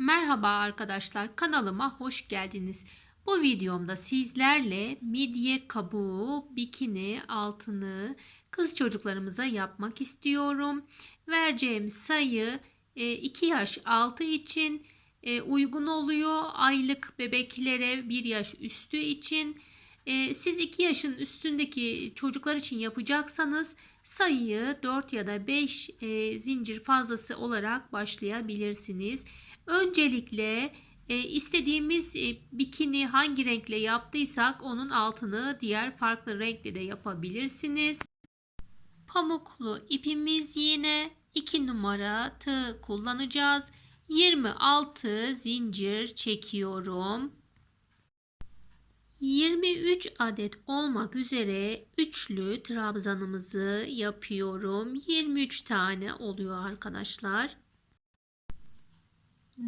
Merhaba arkadaşlar kanalıma hoş geldiniz. Bu videomda sizlerle midye kabuğu, bikini altını kız çocuklarımıza yapmak istiyorum. Vereceğim sayı 2 yaş altı için e, uygun oluyor. Aylık bebeklere 1 yaş üstü için. E, Siz 2 yaşın üstündeki çocuklar için yapacaksanız sayıyı 4 ya da 5 e, zincir fazlası olarak başlayabilirsiniz. Öncelikle e, istediğimiz e, bikini hangi renkle yaptıysak onun altını diğer farklı renkle de yapabilirsiniz. Pamuklu ipimiz yine 2 numara tığ kullanacağız. 26 zincir çekiyorum. 23 adet olmak üzere üçlü trabzanımızı yapıyorum. 23 tane oluyor arkadaşlar.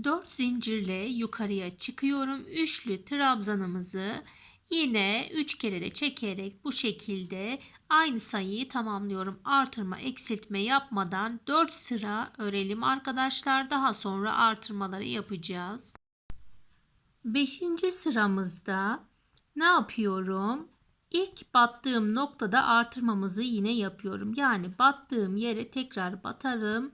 4 zincirle yukarıya çıkıyorum. Üçlü trabzanımızı yine 3 kere de çekerek bu şekilde aynı sayıyı tamamlıyorum. Artırma eksiltme yapmadan 4 sıra örelim arkadaşlar. Daha sonra artırmaları yapacağız. 5. sıramızda ne yapıyorum? İlk battığım noktada artırmamızı yine yapıyorum. Yani battığım yere tekrar batarım.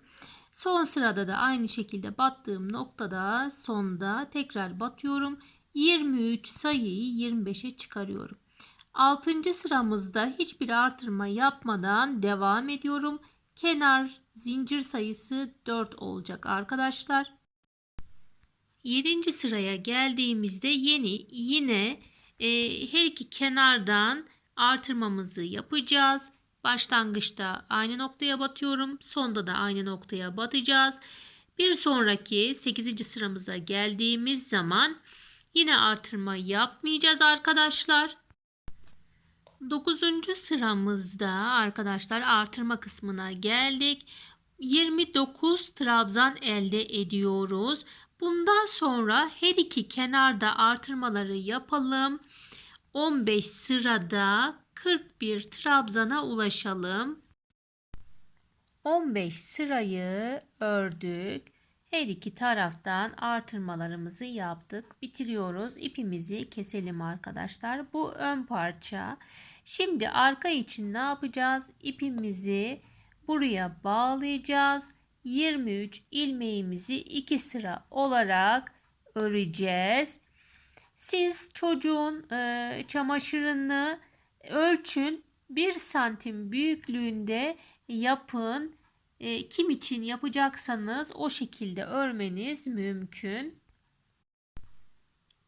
Son sırada da aynı şekilde battığım noktada sonda tekrar batıyorum. 23 sayıyı 25'e çıkarıyorum. 6. sıramızda hiçbir artırma yapmadan devam ediyorum. Kenar zincir sayısı 4 olacak arkadaşlar. 7. sıraya geldiğimizde yeni yine e, her iki kenardan artırmamızı yapacağız. Başlangıçta aynı noktaya batıyorum. Sonda da aynı noktaya batacağız. Bir sonraki 8. sıramıza geldiğimiz zaman yine artırma yapmayacağız arkadaşlar. 9. sıramızda arkadaşlar artırma kısmına geldik. 29 trabzan elde ediyoruz. Bundan sonra her iki kenarda artırmaları yapalım. 15 sırada 41 trabzana ulaşalım. 15 sırayı ördük. Her iki taraftan artırmalarımızı yaptık. Bitiriyoruz. İpimizi keselim arkadaşlar. Bu ön parça. Şimdi arka için ne yapacağız? İpimizi buraya bağlayacağız. 23 ilmeğimizi 2 sıra olarak öreceğiz. Siz çocuğun e, çamaşırını ölçün 1 santim büyüklüğünde yapın. E, kim için yapacaksanız o şekilde örmeniz mümkün.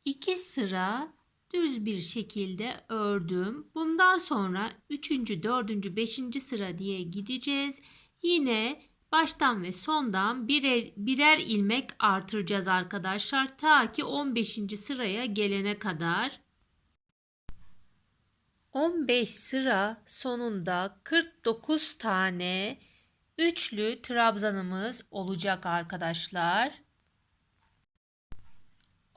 2 sıra düz bir şekilde ördüm. Bundan sonra 3. 4. 5. sıra diye gideceğiz. Yine baştan ve sondan birer, birer ilmek artıracağız arkadaşlar. Ta ki 15. sıraya gelene kadar. 15 sıra sonunda 49 tane üçlü trabzanımız olacak arkadaşlar.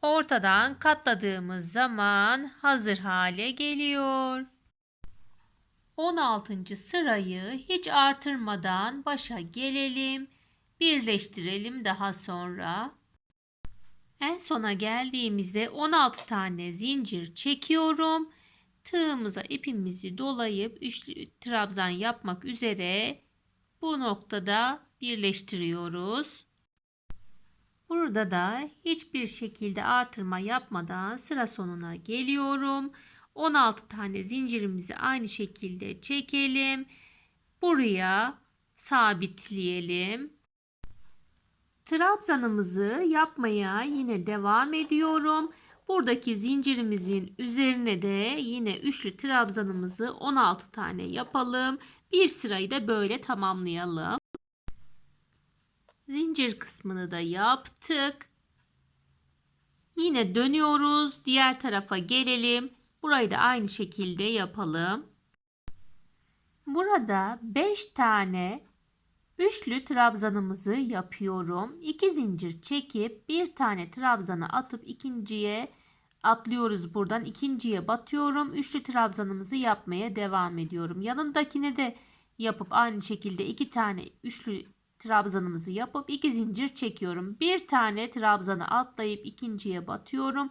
Ortadan katladığımız zaman hazır hale geliyor. 16. sırayı hiç artırmadan başa gelelim. Birleştirelim daha sonra. En sona geldiğimizde 16 tane zincir çekiyorum. Tığımıza ipimizi dolayıp üçlü trabzan yapmak üzere bu noktada birleştiriyoruz. Burada da hiçbir şekilde artırma yapmadan sıra sonuna geliyorum. 16 tane zincirimizi aynı şekilde çekelim. Buraya sabitleyelim. Trabzanımızı yapmaya yine devam ediyorum. Buradaki zincirimizin üzerine de yine üçlü trabzanımızı 16 tane yapalım. Bir sırayı da böyle tamamlayalım. Zincir kısmını da yaptık. Yine dönüyoruz. Diğer tarafa gelelim. Burayı da aynı şekilde yapalım. Burada 5 tane üçlü trabzanımızı yapıyorum. 2 zincir çekip bir tane trabzana atıp ikinciye atlıyoruz buradan. ikinciye batıyorum. Üçlü trabzanımızı yapmaya devam ediyorum. Yanındakine de yapıp aynı şekilde iki tane üçlü trabzanımızı yapıp iki zincir çekiyorum. Bir tane trabzanı atlayıp ikinciye batıyorum.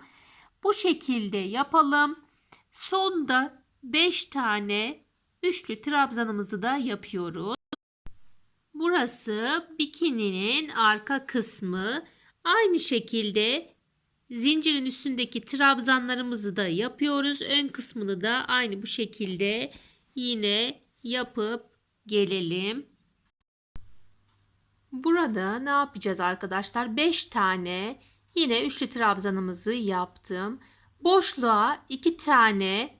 Bu şekilde yapalım. Sonda 5 tane üçlü trabzanımızı da yapıyoruz. Burası bikininin arka kısmı. Aynı şekilde zincirin üstündeki trabzanlarımızı da yapıyoruz. Ön kısmını da aynı bu şekilde yine yapıp gelelim. Burada ne yapacağız arkadaşlar? 5 tane yine üçlü trabzanımızı yaptım. Boşluğa 2 tane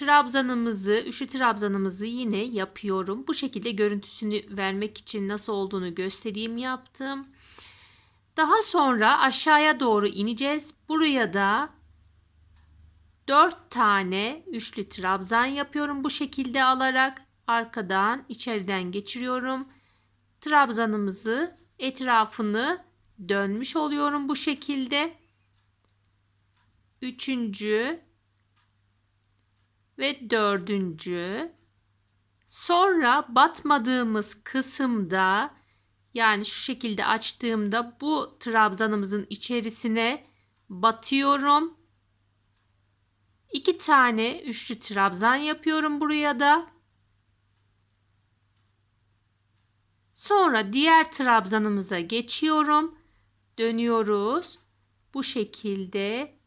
trabzanımızı, üçlü trabzanımızı yine yapıyorum. Bu şekilde görüntüsünü vermek için nasıl olduğunu göstereyim yaptım. Daha sonra aşağıya doğru ineceğiz. Buraya da 4 tane üçlü trabzan yapıyorum bu şekilde alarak arkadan içeriden geçiriyorum. Trabzanımızı etrafını dönmüş oluyorum bu şekilde. Üçüncü ve dördüncü. Sonra batmadığımız kısımda yani şu şekilde açtığımda bu trabzanımızın içerisine batıyorum. İki tane üçlü trabzan yapıyorum buraya da. Sonra diğer trabzanımıza geçiyorum. Dönüyoruz. Bu şekilde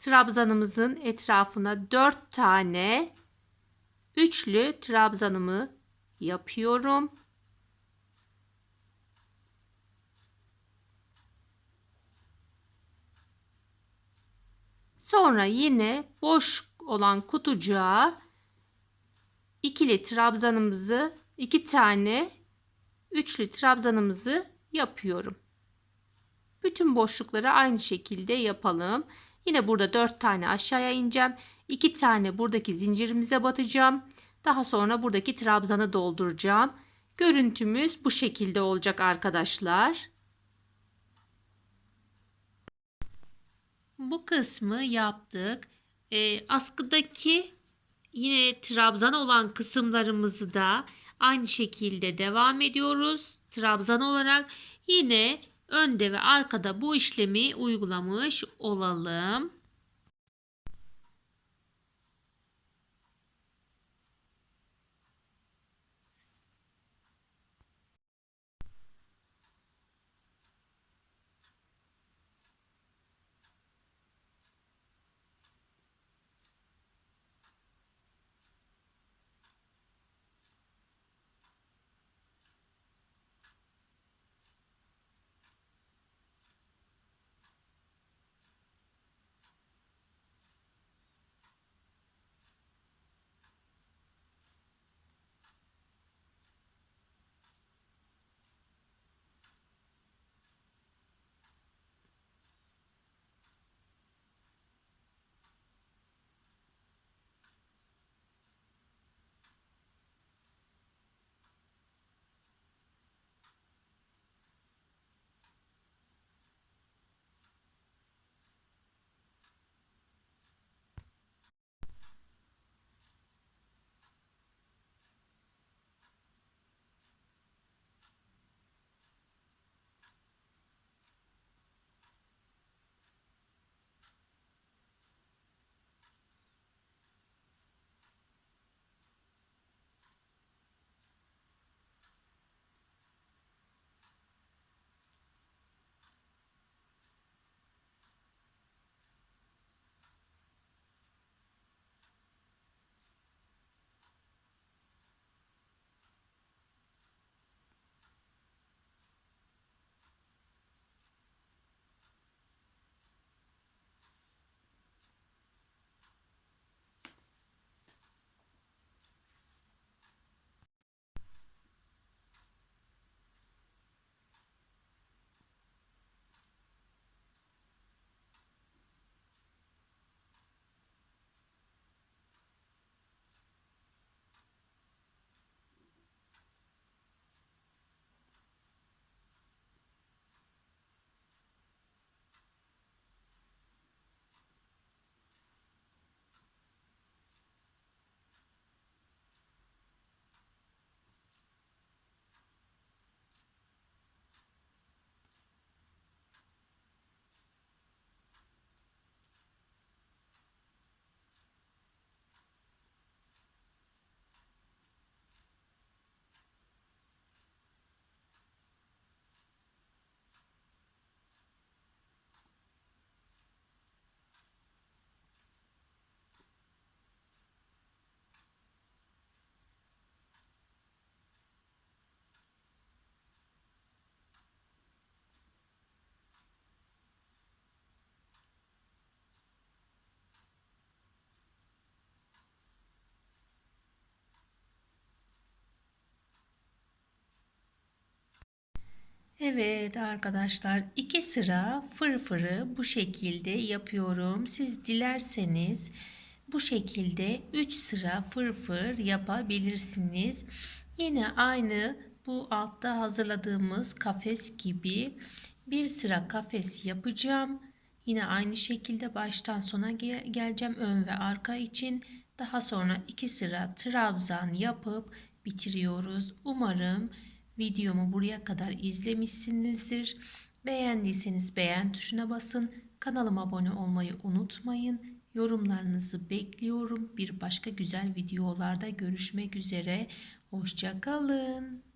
trabzanımızın etrafına 4 tane üçlü trabzanımı yapıyorum. Sonra yine boş olan kutucuğa ikili trabzanımızı iki tane üçlü trabzanımızı yapıyorum. Bütün boşlukları aynı şekilde yapalım. Yine burada 4 tane aşağıya ineceğim. 2 tane buradaki zincirimize batacağım. Daha sonra buradaki trabzanı dolduracağım. Görüntümüz bu şekilde olacak arkadaşlar. Bu kısmı yaptık. E, askıdaki yine trabzan olan kısımlarımızı da aynı şekilde devam ediyoruz. Trabzan olarak yine önde ve arkada bu işlemi uygulamış olalım. Evet arkadaşlar iki sıra fırfırı bu şekilde yapıyorum. Siz dilerseniz bu şekilde 3 sıra fırfır yapabilirsiniz. Yine aynı bu altta hazırladığımız kafes gibi bir sıra kafes yapacağım. Yine aynı şekilde baştan sona gel- geleceğim ön ve arka için. Daha sonra iki sıra trabzan yapıp bitiriyoruz. Umarım videomu buraya kadar izlemişsinizdir. Beğendiyseniz beğen tuşuna basın. Kanalıma abone olmayı unutmayın. Yorumlarınızı bekliyorum. Bir başka güzel videolarda görüşmek üzere. Hoşçakalın.